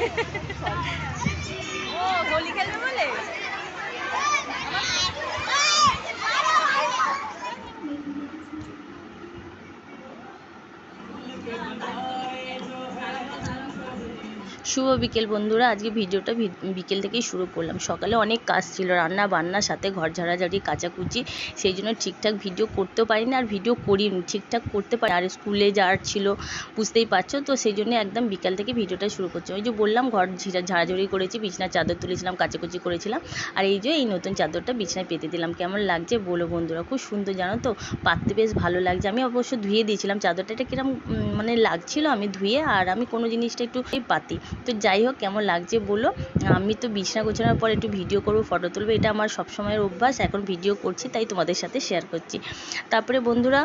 Pode. শুভ বিকেল বন্ধুরা। আজকে ভিডিওটা বিকেল থেকেই শুরু করলাম। সকালে অনেক কাজ ছিল, রান্না বান্নার সাথে ঘর ঝাড়াঝাড়ি, কাচাকুচি, সেই জন্য ঠিকঠাক ভিডিও করতেও পারিনি আর ভিডিও করিনি, ঠিকঠাক করতে পারি আর স্কুলে যাওয়ার ছিল, বুঝতেই পারছ? তো সেই জন্য একদম বিকাল থেকে ভিডিওটা শুরু করছি। ওই যে বললাম, ঘর ঝিরা ঝাড়াঝাড়ি করেছি, বিছনার চাদর তুলেছিলাম, কাচাকুচি করেছিলাম। আর এই যে এই নতুন চাদরটা বিছনায় পেতে দিলাম। কেমন লাগছে বলো বন্ধুরা? খুব সুন্দর, জানো তো? পাততে বেশ ভালো লাগছে। আমি অবশ্য ধুয়ে দিয়েছিলাম। চাদরটা এটা কিরম মানে লাগছিল আমি ধুয়ে, আর আমি কোনো জিনিসটা একটু পাতি। তো যাই হোক, কেমন লাগছে বলো? আমি তো বিছনা গোছানোর পর একটু ভিডিও করব ফটো তুলবো, এটা আমার সবসময়ের অভ্যাস, এখন ভিডিও করছি, তাই তোমাদের সাথে শেয়ার করছি। তারপরে বন্ধুরা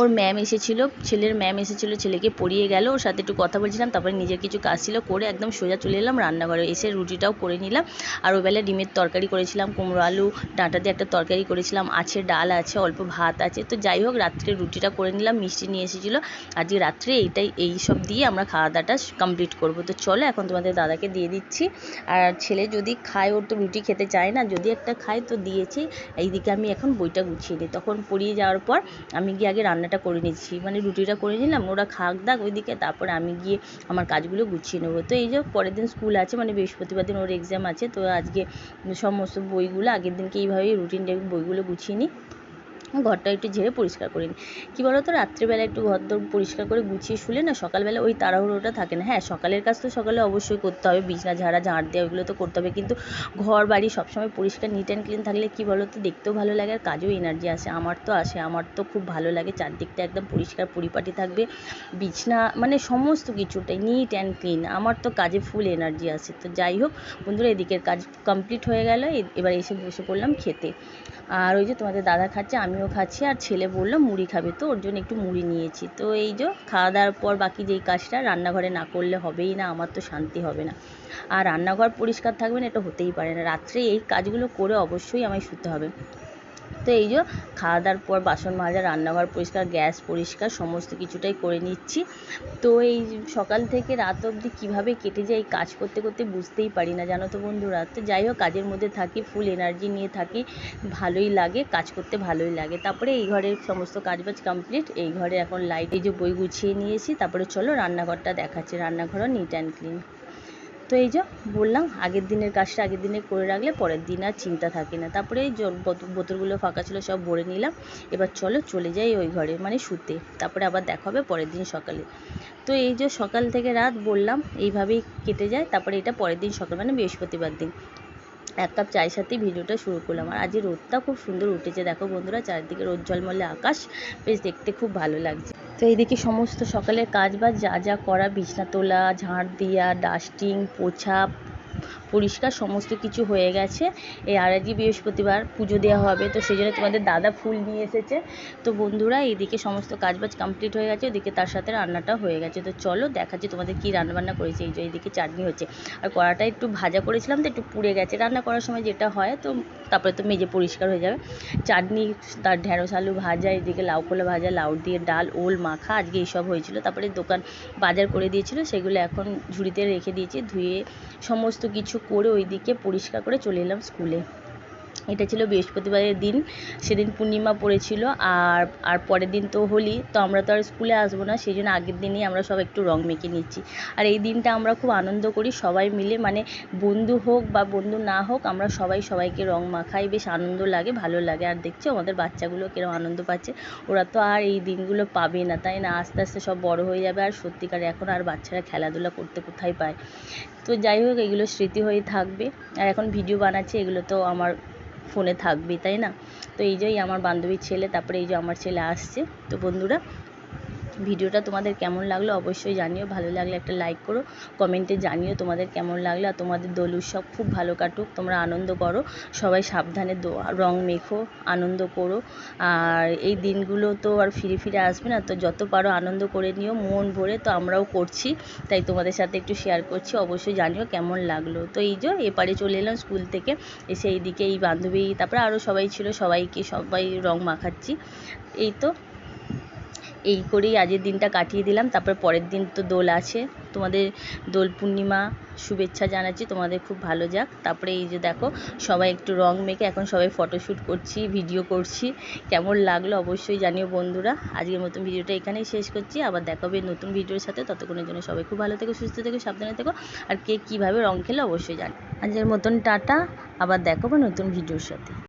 ওর ম্যাম এসেছিল, ছেলের ম্যাম এসেছিল, ছেলেকে পড়িয়ে গেল, ওর সাথে একটু কথা বলছিলাম, তারপরে নিজের কিছু কাজ ছিল, করে একদম সোজা চলে এলাম রান্নাঘরে, এসে রুটিটাও করে নিলাম, আর ওবেলা ডিমের তরকারি করেছিলাম, কুমড়ো আলু, ডাঁটা দিয়ে একটা তরকারি করেছিলাম, আছে ডাল আছে, অল্প ভাত আছে, তো যাই হোক রাত্রে রুটিটা করে নিলাম, মিষ্টি নিয়ে এসেছিল, আজকে রাত্রে এইটাই, এই সব দিয়ে আমরা খাওয়া দাওয়াটা কমপ্লিট করব, তো চলো এখন তোমাদের দাদাকে দিয়ে দিচ্ছি, আর ছেলে যদি খায়, ওর তো রুটি খেতে চায় না, যদি একটা খায়, তো দিয়েছি, এইদিকে আমি এখন বইটা গুছিয়ে নিই, তখন পড়িয়ে যাওয়ার পর আমি গিয়ে আগে রান্নাটা করে নিচ্ছি। মানে রুটিটা করে নিলাম, ওরা খাক দাক ওইদিকে, তারপরে আমি গিয়ে আমার কাজগুলো গুছিয়ে নেব। তো এই যে পরের দিন স্কুল আছে মানে বৃহস্পতিবার দিন ওর এক্সাম আছে, তো আজকে সমস্ত বইগুলো, আগের দিনকে এইভাবেই রুটিন বইগুলো গুছিয়ে নিই। ঘরটা একটু ঝেড়ে পরিষ্কার করে নিই কী বলো তো রাত্রিবেলা একটু ঘর দর পরিষ্কার করে গুছিয়ে শুলে না সকালবেলা ওই তাড়াহুড়োটা থাকে না। হ্যাঁ সকালের কাজ তো সকালে অবশ্যই করতে হবে। বিছনা ঝাড়া ঝাড় দেওয়া ওইগুলো তো করতে হবে। কিন্তু ঘর বাড়ি সবসময় পরিষ্কার নিট অ্যান্ড ক্লিন থাকলে কী বলো তো দেখতেও ভালো লাগে আর কাজেও এনার্জি আসে। আমার তো আসে, আমার তো খুব ভালো লাগে। চারদিকটা একদম পরিষ্কার পরিপাটি থাকবে। বিছনা মানে সমস্ত কিছুটাই নিট অ্যান্ড ক্লিন আমার তো কাজে ফুল এনার্জি আসে। তো যাই হোক, বন্ধুরা, এদিকের কাজ কমপ্লিট হয়ে গেল। এবার এসে বসে পড়লাম খেতে। আর ওই যে তোমাদের দাদা খাচ্ছে, আমিও খাচ্ছি, আর ছেলে বলল মুড়ি খাবে তো, ওর জন্য একটু মুড়ি নিয়েছি। তো এই যে খাওয়া দাওয়ার পর বাকি যেই কাজটা, রান্নাঘরে না করলে হবেই না, আমার তো শান্তি হবে না। আর রান্নাঘর পরিষ্কার থাকবে না, এটা হতেই পারে না। রাত্রে এই কাজগুলো করে অবশ্যই আমায় শুতে হবে। তো এই যে খাওয়া দাওয়ার পর, বাসন মাজা, রান্নাঘর পরিষ্কার, গ্যাস পরিষ্কার, সমস্ত কিছুটাই করে নিচ্ছি। তো এই সকাল থেকে রাত অবধি কীভাবে কেটে যায় এই কাজ করতে করতে বুঝতেই পারি না, জানো তো বন্ধুরা। তো যাই হোক, কাজের মধ্যে থাকি ফুল এনার্জি নিয়ে থাকি, ভালোই লাগে, কাজ করতে ভালোই লাগে। তারপরে এই ঘরের সমস্ত কাজবাজ কমপ্লিট এই ঘরে এখন লাইট এই যে বই গুছিয়ে নিয়েছি তারপরে চলো রান্নাঘরটা দেখাচ্ছি, রান্নাঘরও নিট অ্যান্ড ক্লিন তো এই যে বললাম, আগের দিনের কাজটা আগের দিনে করে রাখলে পরের দিন আর চিন্তা থাকে না। তারপরে এই বোতলগুলো ফাঁকা ছিল সব ভরে নিলাম। এবার চলো চলে যাই ওই ঘরে মানে শুতে। তারপরে আবার দেখা হবে পরের দিন সকালে। তো এই যে সকাল থেকে রাত বললাম, এইভাবেই কেটে যায়। তারপরে এটা পরের দিন সকাল মানে বৃহস্পতিবার দিন। এক কাপ চায়ের সাথেই ভিডিওটা শুরু করলাম। আর আজকে রোদটা খুব সুন্দর উঠেছে। দেখো বন্ধুরা, চারিদিকে রোদ ঝলমলে আকাশ। বেশ দেখতে খুব ভালো লাগছে। তো এইদিকে সমস্ত সকালের কাজ বাজ যা যা করা, বিছনা তোলা, ঝাঁট দেওয়া ডাস্টিং পোছা পরিষ্কার, সমস্ত কিছু হয়ে গেছে। এই আর বৃহস্পতিবার পুজো দেওয়া হবে। তো সেই জন্য তোমাদের দাদা ফুল নিয়ে এসেছে। তো বন্ধুরা, এইদিকে সমস্ত কাজবাজ কমপ্লিট হয়ে গেছে। ওদিকে তার সাথে রান্নাটা হয়ে গেছে। তো চলো দেখাচ্ছি তোমাদের কী রান্নাবান্না করেছি। এই যে এইদিকে চাটনি হচ্ছে। আর কড়াটা একটু ভাজা করেছিলাম তো একটু পুড়ে গেছে। রান্না করার সময় যেটা হয়, তো তারপরে তো মেজে পরিষ্কার হয়ে যাবে। চাটনি, তার ঢ্যাঁড়স আলু ভাজা এদিকে লাউ খোলা ভাজা, লাউ দিয়ে ডাল, ওল মাখা, আজকে এইসব হয়েছিল। তারপরে দোকান বাজার করে দিয়েছিল। সেগুলো এখন ঝুড়িতে রেখে দিয়েছি। ধুয়ে সমস্ত কিছু করে ওইদিকে পরিষ্কার করে চলে এলাম স্কুলে। এটা ছিল বৃহস্পতিবারের দিন, সেদিন পূর্ণিমা পড়েছিল আর আর পরের দিন তো হোলি, তো আমরা তো আর স্কুলে আসব না, সেই জন্য আগের দিনই আমরা সব একটু রং মেখে নিচ্ছি। আর এই দিনটা আমরা খুব আনন্দ করি সবাই মিলে মানে বন্ধু হোক বা বন্ধু না হোক, আমরা সবাই সবাইকে রং মাখাই, বেশ আনন্দ লাগে, ভালো লাগে। আর দেখছ আমাদের বাচ্চাগুলো কিরম আনন্দ পাচ্ছে, ওরা তো আর এই দিনগুলো পাবে না, তাই না? আস্তে আস্তে সব বড় হয়ে যাবে আর সত্যিকার এখন আর বাচ্চারা খেলাধুলা করতে কোথায় পায়? তো যাই হোক, এগুলো স্মৃতি হয়ে থাকবে। আর এখন ভিডিও বানাচ্ছি, এগুলো তো আমার ফোনে থাকবেই তাই না? তো এই যে আমার বান্ধবীর ছেলে, তারপরে এই যে আমার ছেলে আসছে, তো বন্ধুরা ভিডিওটা তোমাদের কেমন লাগল অবশ্যই জানিও। ভালো লাগলে একটা লাইক করো কমেন্টে জানিও তোমাদের কেমন লাগল আর তোমাদের দোল উৎসব খুব ভালো কাটুক, তোমরা আনন্দ করো, সবাই সাবধানে রং মেখো, আনন্দ করো। আর এই দিনগুলো তো আর ফিরে ফিরে আসবে না, তো যত পারো আনন্দ করে নিও, মন ভরে তো আমরাও করছি, তাই তোমাদের সাথে একটু শেয়ার করছি, অবশ্যই জানিও কেমন লাগল। তো এই যে এপারে চলে এলাম স্কুল থেকে, এসে এইদিকে এই বান্ধবী, তারপরে আরও সবাই ছিল, সবাইকে সবাই রং মাখাচ্ছি, এই তো। এই করেই আজকের দিনটা কাটিয়ে দিলাম। তারপর পরের দিন তো দোল আছে। তোমাদের দোল পূর্ণিমা শুভেচ্ছা জানাচ্ছি। তোমাদের খুব ভালো যাক। তারপরে এই যে দেখো, সবাই একটু রং মেখে এখন সবাই ফটোশ্যুট করছি ভিডিও করছি। কেমন লাগল অবশ্যই জানিও বন্ধুরা। আজকের মতন ভিডিওটা এখানেই শেষ করছি। আবার দেখাবে নতুন ভিডিওর সাথে। ততক্ষণের জন্য সবাই খুব ভালো থেকো, সুস্থ থেকো, সাবধানে থেকো। আর কে কীভাবে রং খেলে অবশ্যই জানি আজকের মতন টাটা। আবার দেখাবো নতুন ভিডিওর সাথে।